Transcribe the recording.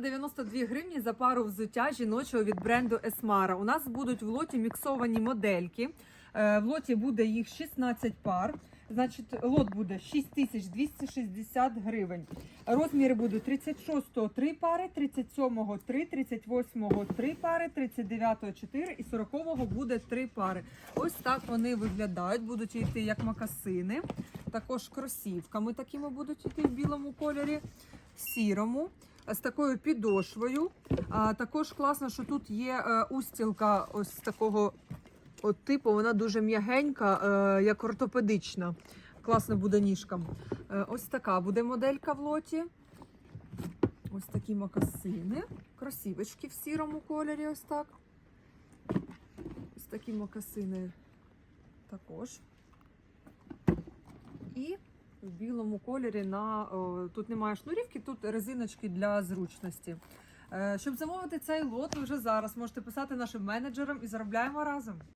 392 гривні за пару взуття жіночого від бренду Esmara. У нас будуть в лоті міксовані модельки. Е, В лоті буде їх 16 пар. Значить, лот буде 6260 гривень. Розміри будуть 36-го 3 пари, 37-го 3, 38-го 3 пари, 39-го 4 і 40-го буде 3 пари. Ось так вони виглядають. Будуть йти як макасини. Також кросівками такими будуть йти в білому кольорі, сірому, з такою підошвою. А, також класно, що тут є е, устілка ось такого от типу, вона дуже м'ягенька, е, як ортопедична. Класно буде ніжкам. Е, ось така буде моделька в лоті. Ось такі макасини. Кросівочки в сірому кольорі, ось так. Ось такі макасини також. І в білому кольорі на о, тут немає шнурівки, тут резиночки для зручності. Е, Щоб замовити цей лот, ви вже зараз можете писати нашим менеджерам і заробляємо разом.